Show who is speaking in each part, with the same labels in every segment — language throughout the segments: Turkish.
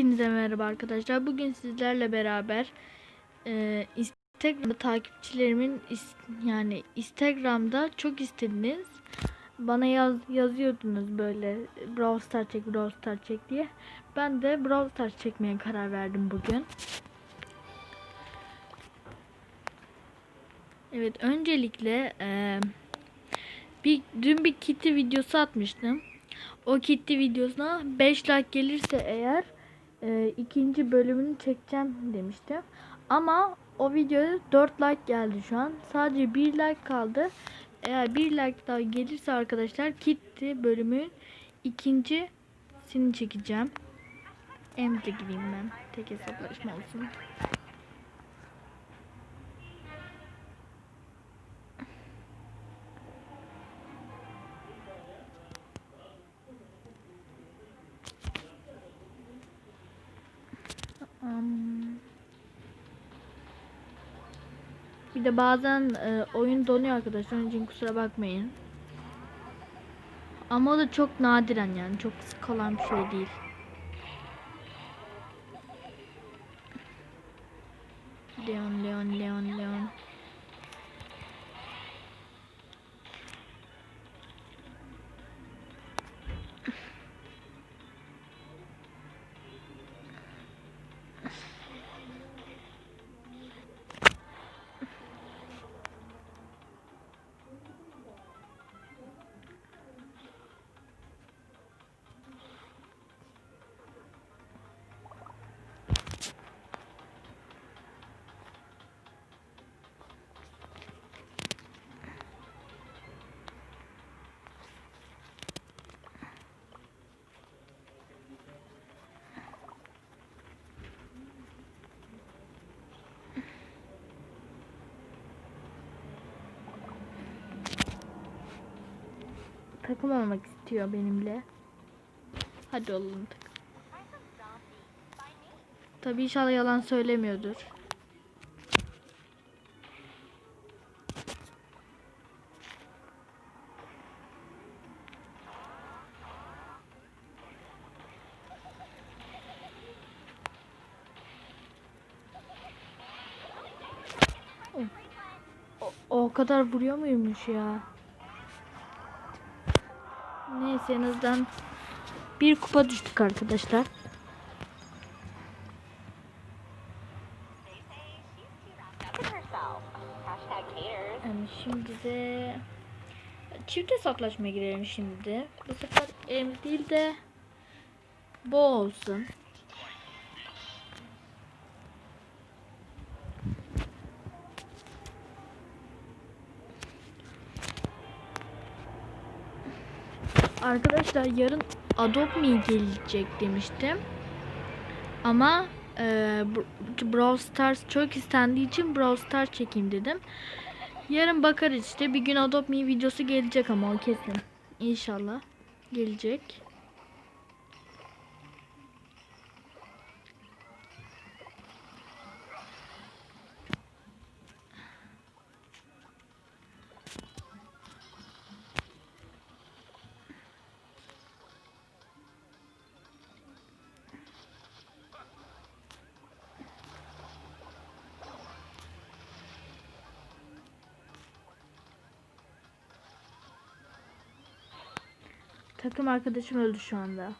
Speaker 1: Hepinize merhaba arkadaşlar. Bugün sizlerle beraber e, Instagram'da takipçilerimin is- yani Instagram'da çok istediniz. Bana yaz yazıyordunuz böyle Brawl Stars çek, Brawl Stars çek diye. Ben de Brawl Stars çekmeye karar verdim bugün. Evet, öncelikle e, bir dün bir kitty videosu atmıştım. O kitty videosuna 5 like gelirse eğer e, ikinci bölümünü çekeceğim demiştim. Ama o videoya 4 like geldi şu an. Sadece 1 like kaldı. Eğer 1 like daha gelirse arkadaşlar kitty bölümün ikincisini çekeceğim. Emre gireyim ben. Tek hesaplaşma olsun. De bazen e, oyun donuyor arkadaşlar. Onun için kusura bakmayın. Ama o da çok nadiren yani. Çok sık olan bir şey değil. Leon, Leon, Leon, Leon. Takım olmak istiyor benimle. Hadi olalım takım. Tabii inşallah yalan söylemiyordur. O, o kadar vuruyor muymuş ya? Neyse bir kupa düştük arkadaşlar. Yani şimdi de çift hesaplaşmaya girelim şimdi. Bu sefer em değil de bu olsun. Arkadaşlar yarın Adopt Me gelecek demiştim. Ama e, Br- Brawl Stars çok istendiği için Brawl Stars çekeyim dedim. Yarın bakarız işte. Bir gün Adopt Me videosu gelecek ama o kesin. İnşallah gelecek. Takım arkadaşım öldü şu anda.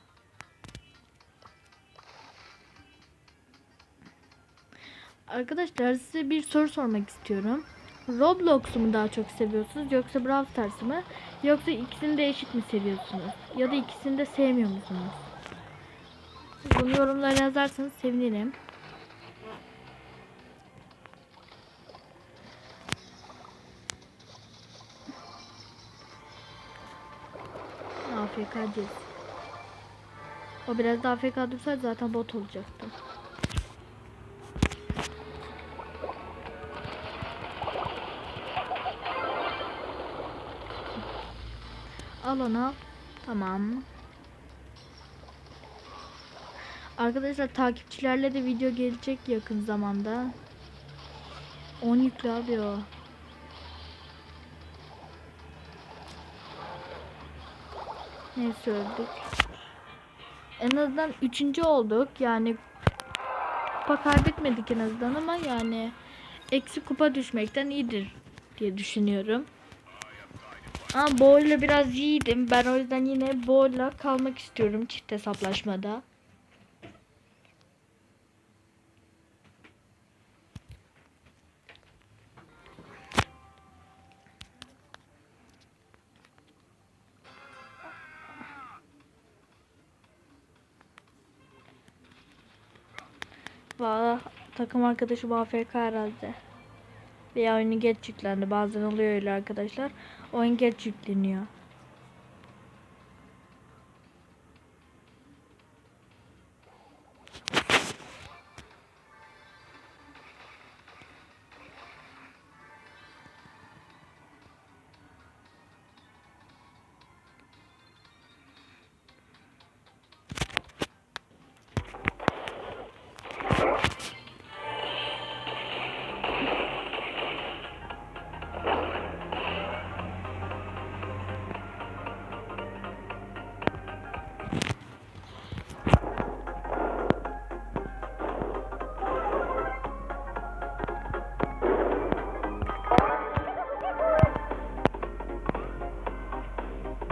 Speaker 1: Arkadaşlar size bir soru sormak istiyorum. Roblox'u mu daha çok seviyorsunuz yoksa Brawl Stars'ı mı? Yoksa ikisini de eşit mi seviyorsunuz? Ya da ikisini de sevmiyor musunuz? Siz bunu yorumlara yazarsanız sevinirim. AFK Jess. O biraz daha AFK dursaydı zaten bot olacaktı. Al onu. Tamam. Arkadaşlar takipçilerle de video gelecek yakın zamanda. 10 yüklü abi o. Neyse öldük. En azından üçüncü olduk. Yani kupa kaybetmedik en azından ama yani eksi kupa düşmekten iyidir diye düşünüyorum. Ama Bo'yla biraz iyiydim. Ben o yüzden yine Bo'yla kalmak istiyorum çift hesaplaşmada. Valla takım arkadaşı AFK herhalde. Veya oyunu geç yüklendi. Bazen oluyor öyle arkadaşlar. Oyun geç yükleniyor.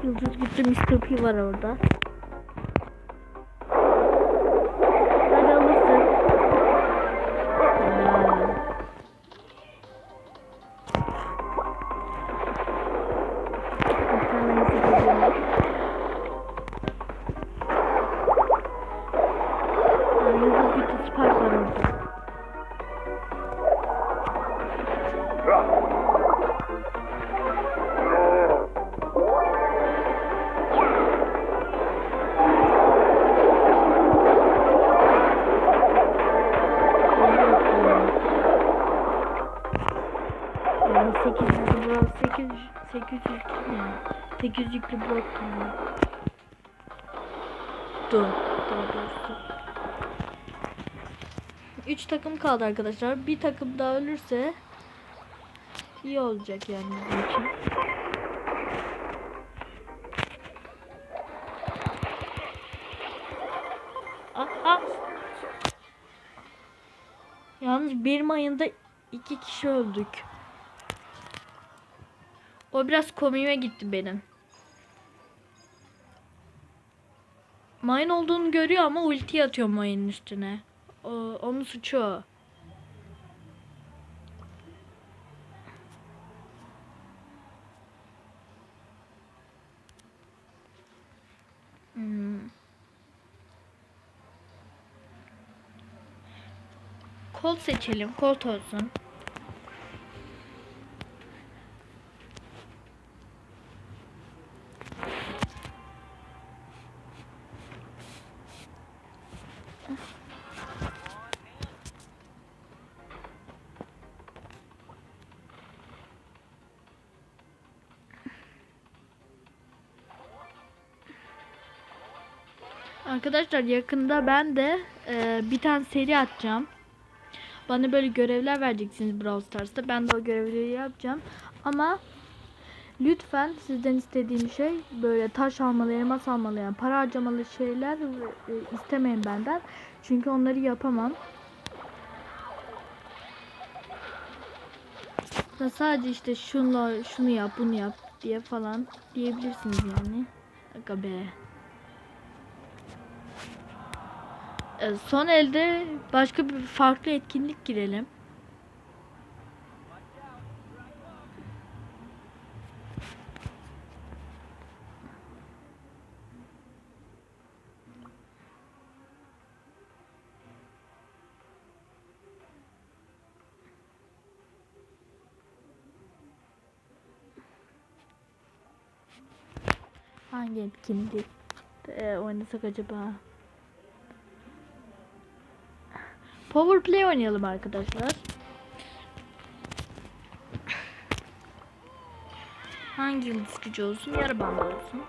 Speaker 1: Yıldız gitti Mr. P var orada. Yani 800 blok 800 800 ne? 800 yüklü blok gibi. Dur. Daha doğrusu. 3 takım kaldı arkadaşlar. Bir takım daha ölürse iyi olacak yani bizim için. Ah, ah. Yalnız 1 Mayın'da iki kişi öldük. O biraz komiğime gitti benim. Mayın olduğunu görüyor ama ulti atıyor mayının üstüne. O, onun suçu o. Hmm. Colt seçelim. Colt olsun. Arkadaşlar yakında ben de e, bir tane seri atacağım. Bana böyle görevler vereceksiniz Brawl Stars'ta. Ben de o görevleri yapacağım. Ama lütfen sizden istediğim şey böyle taş almalı, elmas almalı yani para harcamalı şeyler e, istemeyin benden. Çünkü onları yapamam. Da sadece işte şunla şunu yap, bunu yap diye falan diyebilirsiniz yani. Aga be. Son elde başka bir farklı etkinlik girelim. Hangi etkinlik ee, oynasak acaba? Power Play oynayalım arkadaşlar. Hangi yıldız gücü olsun? Yarı bandı olsun.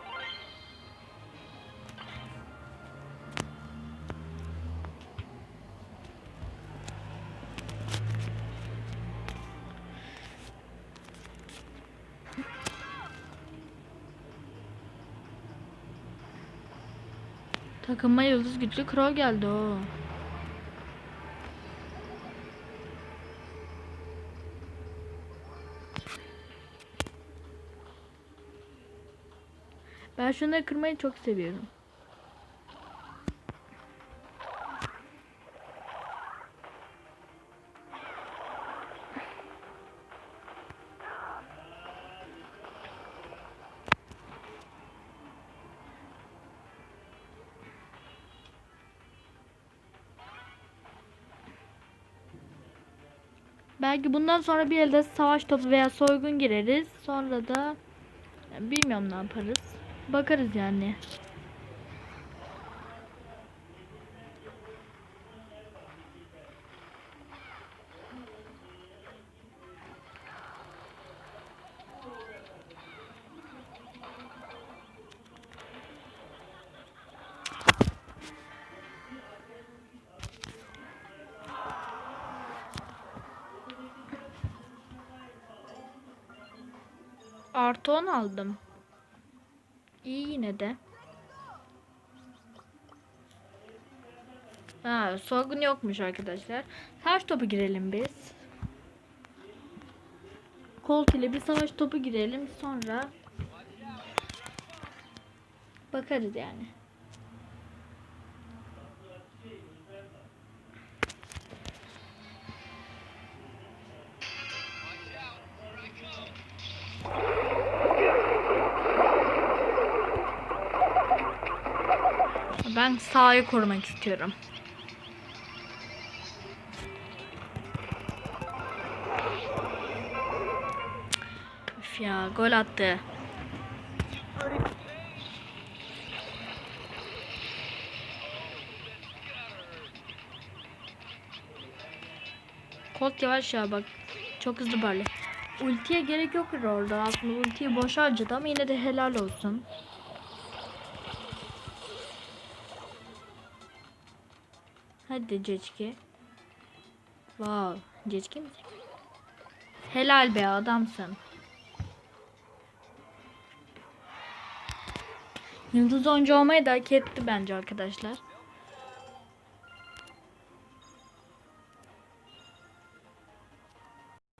Speaker 1: Takıma yıldız güçlü kral geldi o. şunları kırmayı çok seviyorum. Belki bundan sonra bir elde savaş topu veya soygun gireriz. Sonra da bilmiyorum ne yaparız. Bakarız yani. Artı 10 aldım. İyi yine de. Ha, soygun yokmuş arkadaşlar. Savaş topu girelim biz. Colt ile bir savaş topu girelim sonra bakarız yani. Sahayı korumak istiyorum. Üf ya gol attı. Colt yavaş ya bak. Çok hızlı böyle. Ultiye gerek yok orada. Aslında ultiyi boş harcadı ama yine de helal olsun. Hadi Ceçki. Wow. Ceçki mi? Helal be adamsın. Yıldız oyuncu olmayı da hak etti bence arkadaşlar.